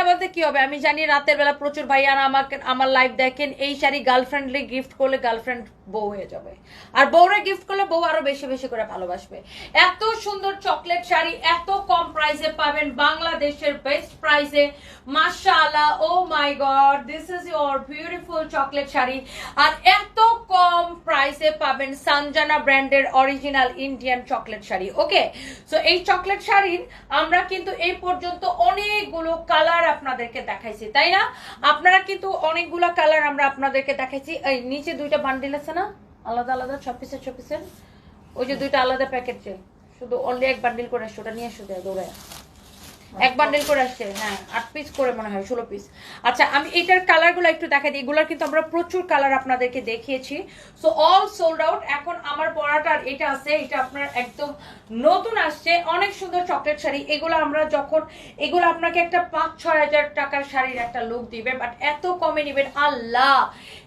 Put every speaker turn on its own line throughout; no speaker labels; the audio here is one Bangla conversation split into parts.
তিনটা বলতে কি হবে? আমি জানি রাতের বেলা প্রচুর ভাইয়ারা আমাকে, আমার লাইভ দেখেন, এই শাড়ি গার্লফ্রেন্ডলি গিফট করলে গার্লফ্রেন্ড বউ হয়ে যাবে। আর বউরে গিফট করলে বউ আরও বেশি বেশি করে ভালোবাসবে। এত সুন্দর চকলেট শাড়ি, এত কম প্রাইসে পাবেন বাংলাদেশের বেস্ট প্রাইসে মাশাআল্লাহ ও my god this is your beautiful chocolate sari. আর এত কম প্রাইসে পাবেন সানজানা ব্র্যান্ডের original Indian chocolate sari okay so এই চকলেট শাড়ির আমরা কিন্তু এই পর্যন্ত অনেকগুলো কালার আপনাদেরকে দেখাইছি, তাই না? আপনারা কিন্তু অনেকগুলো কালার আমরা আপনাদেরকে দেখাইছি। এই নিচে দুইটা বান্ডিল আছে না? আলাদা আলাদা ছ পিসের পিসের ওই যে দুইটা আলাদা প্যাকেট যে শুধু অনলি এক বান্ডিল করে ওটা নিয়ে আসো দৌড়ায়। এক বান্ডেল করে আসছে হ্যাঁ আট পিস করে মনে হয়, ষোলো পিস আচ্ছা আমি এটার কালারগুলো একটু দেখাই দিই। এগুলোর কিন্তু আমরা প্রচুর কালার আপনাদেরকে দেখিয়েছি। সো অল সোল্ড আউট এখন আমার পড়াটার এটা আছে, এটা আপনার একদম নতুন আসছে। অনেক সুন্দর চকলেট শাড়ি। এগুলো আমরা যখন, এগুলো আপনাকে একটা পাঁচ, ছয় হাজার টাকার শাড়ির একটা লুক দিবে বাট এত কমে নেবেন। আল্লাহ!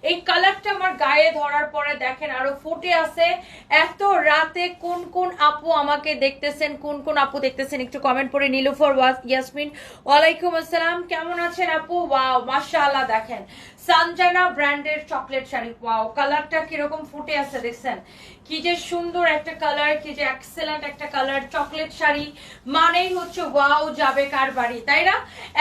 এই কালারটা আমার গায়ে ধরার পরে দেখেন, আরও ফুটে আছে। এত রাতে কোন কোন আপু আমাকে দেখতেছেন, কোন কোন আপু দেখতেছেন, একটু কমেন্ট করে নীলুফর ওয়াজ ইয়াসমিন ওয়ালাইকুম আসসালাম। কেমন আছেন আপু? ওয়াও মাশাআল্লাহ দেখেন। সানজানা ব্র্যান্ডের চকলেট শাড়ি ওয়াও কালারটা কীরকম ফুটে আছে দেখছেন? কি যে সুন্দর একটা কালার কি যে এক্সেলেন্ট একটা কালার চকলেট শাড়ি মানেই হচ্ছে ওয়াও যাবে কার বাড়ি, তাই না?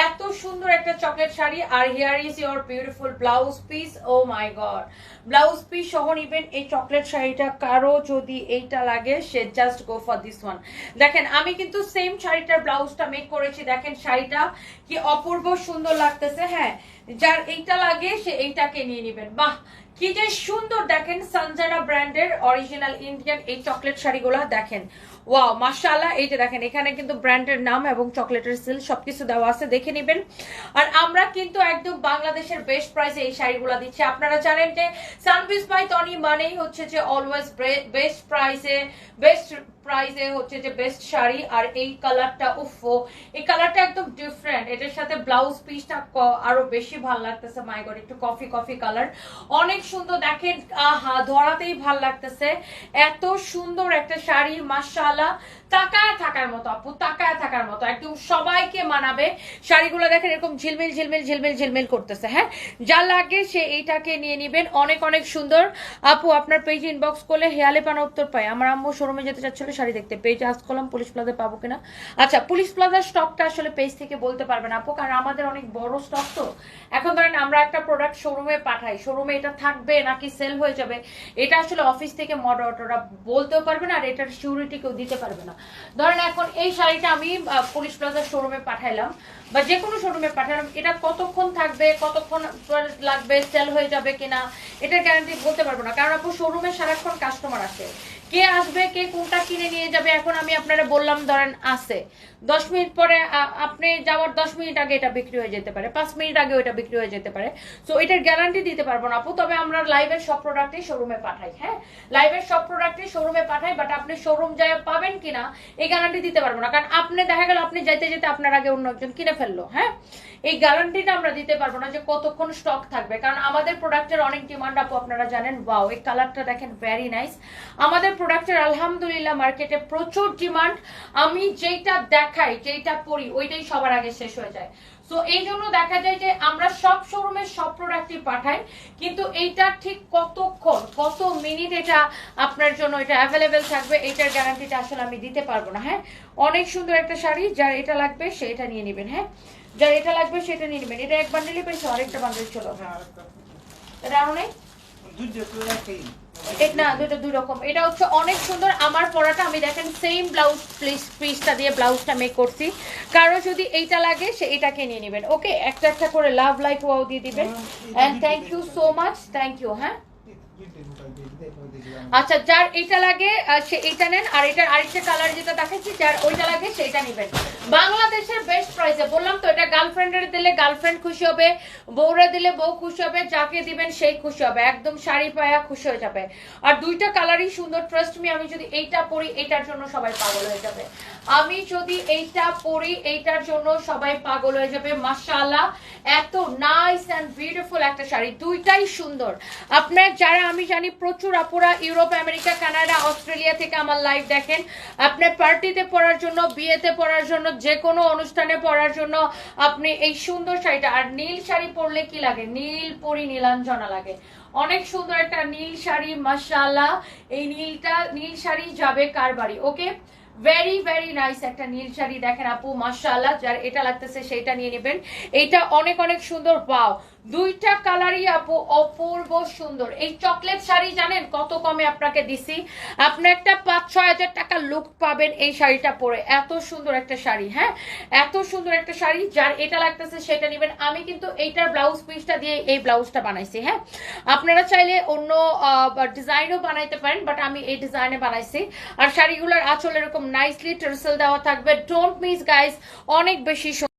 এত সুন্দর একটা chocolate sari R here is your beautiful blouse piece oh my god blouse piece সহ নিবেন এই চকলেট শাড়িটা কারও যদি এইটা লাগে, সে just go for this one দেখেন, আমি কিন্তু সেম শাড়িটার ব্লাউজটা মেক করেছি। দেখেন শাড়িটা কি অপূর্ব সুন্দর লাগতেছে। হ্যাঁ যার এইটা লাগে সে এইটাকে নিয়ে নেবেন। বাহ! কি যে সুন্দর দেখেন সঞ্জানা ব্র্যান্ডের অরিজিনাল ইন্ডিয়ান এই চকলেট শাড়িগুলো দেখেন। ওয়াও, মাশাআল্লাহ, এই যে দেখেন, এখানে কিন্তু ব্র্যান্ডের নাম এবং চকলেটের সিল সবকিছু দেওয়া আছে, দেখে নেবেন। আর আমরা কিন্তু একদম বাংলাদেশের বেস্ট প্রাইসে এই শাড়িগুলো দিচ্ছি। আপনারা জানেন যে সানভিস বাই টনি মানেই হচ্ছে যে অলওয়েজ বেস্ট প্রাইসে বেস্ট প্রাইসে হচ্ছে যে বেস্ট শাড়ি। আর এই কালারটা উফো এই কালারটা একদম ডিফারেন্ট এটার সাথে ব্লাউজ পিসটা আরও বেশি ভালো লাগতেছে মাই গড একটু কফি কফি কালার অনেক সুন্দর দেখেন, আহা, ধরাতেই ভালো লাগতেছে। এত সুন্দর একটা শাড়ি, মাশাআল্লাহ। তাকায় থাকার মতো, আপু, তাকায় থাকার মতো। একদম সবাইকে মানাবে। শাড়িগুলো দেখেন, এরকম ঝিলমিল ঝিলমিল ঝিলমিল ঝিলমিল করতেছে হ্যাঁ? যা লাগে সে এইটাকে নিয়ে নিবেন। অনেক অনেক সুন্দর। আপু, আপনার পেজ ইনবক্স করলে হেয়ালে পানা উত্তর পায়। আমার আম্মু শোরুমে যেতে চাচ্ছিল, শাড়ি দেখতে। পেজ আজ করলাম পুলিশ প্লাজা পাবো কিনা? আচ্ছা পুলিশ প্লাজার স্টকটা আসলে পেজ থেকে বলতে পারবেন আপু, কারণ আমাদের অনেক বড় স্টক তো। এখন ধরেন আমরা একটা প্রোডাক্ট শোরুমে পাঠাই। শোরুমে এটা থাকবে নাকি সেল হয়ে যাবে, এটা আসলে অফিস থেকে মডারেটররা বলতেও পারবে না, আর এটার সিউরিটি কেউ দিতে পারবে না। ধরেন এখন এই শাড়িটা আমি পুলিশ প্লাজার শোরুমে পাঠাইলাম, বা যে কোনো শোরুমে পাঠালাম, এটা কতক্ষণ থাকবে, কতক্ষণ লাগবে সেল হয়ে যাবে কিনা, এটার গ্যারান্টি বলতে পারব না, কারণ আপনার শোরুমে সারাক্ষণ কাস্টমার আসে। কে আসবে, কে কোনটা কিনে নিয়ে যাবে, এখন আমি আপনারা বললাম, ধরেন আছে। দশ মিনিট পরে আপনি যাওয়ার দশ মিনিট আগে এটা বিক্রি হয়ে যেতে পারে, পাঁচ মিনিট আগে ওইটা বিক্রি হয়ে যেতে পারে। সো এটার গ্যারান্টি দিতে পারব না আপু, তবে আমরা লাইভের সব প্রোডাক্টই শোরুমে পাঠাই হ্যাঁ? লাইভের সব প্রোডাক্টই শোরুমে পাঠাই বাট আপনি শোরুম যায় পাবেন কিনা, এই গ্যারান্টি দিতে পারব না। কারণ আপনি, দেখা গেল আপনি যাইতে যেতে আপনার আগে অন্য একজন কিনে ফেলল হ্যাঁ? এই গ্যারান্টিটা আমরা দিতে পারব না যে কতক্ষণ স্টক থাকবে, কারণ আমাদের প্রোডাক্টের অনেক ডিমান্ড আপু, আপনারা জানেন ওয়াও এই কালারটা দেখেন ভেরি নাইস আমাদের প্রোডাক্টের আলহামদুলিল্লাহ মার্কেটে প্রচুর ডিমান্ড আমি যেইটা দেখাই যেইটা পরি ওইটাই সবার আগে শেষ হয়ে যায়। তো এই জন্য দেখা যায় যে আমরা সব শোরুমের সব প্রোডাক্টই পাঠাই কিন্তু এইটা ঠিক কতক্ষণ কত মিনিট এটা আপনার জন্য এটা অ্যাভেলেবেল থাকবে এইটার গ্যারান্টিটা আসলে আমি দিতে পারব না হ্যাঁ? অনেক সুন্দর একটা শাড়ি যার এটা লাগবে সে এটা নিয়ে নেবেন হ্যাঁ? যার এটা লাগবে সেটা নিয়ে নেবেন। এটা এক বান্ডেলই পেয়েছে আরেকটা বান্ডেল ছিল এটা আরও নেই? না দুটো দুই রকম। এটা হচ্ছে অনেক সুন্দর। আমার পরাটা আমি দেখেন সেম ব্লাউজ প্লিজ পিসটা দিয়ে ব্লাউজটা মেক করছি। কারও যদি এইটা লাগে সে এটাকে নিয়ে নেবেন। ওকে একটা একটা করে লাভ লাইক ওয়াও দিয়ে দিবেন। And thank you so much thank you হ্যাঁ? আচ্ছা যার এটা লাগে সে এটা নেন, আর এটার আরেকটা কালার যেটা দেখাচ্ছি, যার ওইটা লাগে, সেটা নেবেন। বাংলাদেশের বেস্ট প্রাইসে বললাম তো, এটা গার্লফ্রেন্ডের দিলে গার্লফ্রেন্ড খুশি হবে, বউরা দিলে বউ খুশি হবে, যাকে দিবেন সেই খুশি হবে, একদম শাড়ি পায়া খুশি হয়ে যাবে। আর দুইটা কালারই সুন্দর ট্রাস্ট মি আমি যদি এইটা পরি, এইটার জন্য সবাই পাগল হয়ে যাবে। আমি যদি এইটা পরি, এইটার জন্য সবাই পাগল হয়ে যাবে, মাশাআল্লাহ। এত নাইস অ্যান্ড বিউটিফুল একটা শাড়ি, দুইটাই সুন্দর। আপনার যারা আমি জানি প্রচুর আপুর ইউরোপ, আমেরিকা, কানাডা, অস্ট্রেলিয়া থেকে আমার লাইভ দেখেন। আপনি পার্টিতে পড়ার জন্য, বিয়েতে পড়ার জন্য, যে কোনো অনুষ্ঠানে পড়ার জন্য আপনি এই সুন্দর শাড়িটা, আর নীল শাড়ি পরলে কি লাগে? নীল পরি, নীলাঞ্জনা লাগে। অনেক সুন্দর একটা নীল শাড়ি, মাশাআল্লাহ। এই নীলটা, নীল শাড়ি যাবে কার বাড়ি? ওকে ভেরি ভেরি নাইস একটা নীল শাড়ি দেখেন আপু, মাশাআল্লাহ। যার এটা লাগতেছে, সেইটা নিয়ে নেবেন। এইটা অনেক অনেক সুন্দর। পাও দুইটা কালারই আপু অপূর্ব সুন্দর। এই চকলেট শাড়ি জানেন কত কমে আপনাকে দিছি? আপনি একটা পাঁচ, ছয় হাজার টাকা লুক পাবেন এই শাড়িটা পরে। এত সুন্দর একটা শাড়ি হ্যাঁ? এত সুন্দর একটা শাড়ি, যার এটা লাগতেছে সেটা নেবেন। আমি কিন্তু এইটার ব্লাউজ পিসটা দিয়ে এই ব্লাউজটা বানাইছি হ্যাঁ? আপনারা চাইলে অন্য ডিজাইনও বানাইতে পারেন, বাট আমি এই ডিজাইনে বানাইছি। আর শাড়িগুলোর আঁচল এরকম নাইসলি টার্সেল দেওয়া থাকবে। ডোন্ট মিস গাইস অনেক বেশি।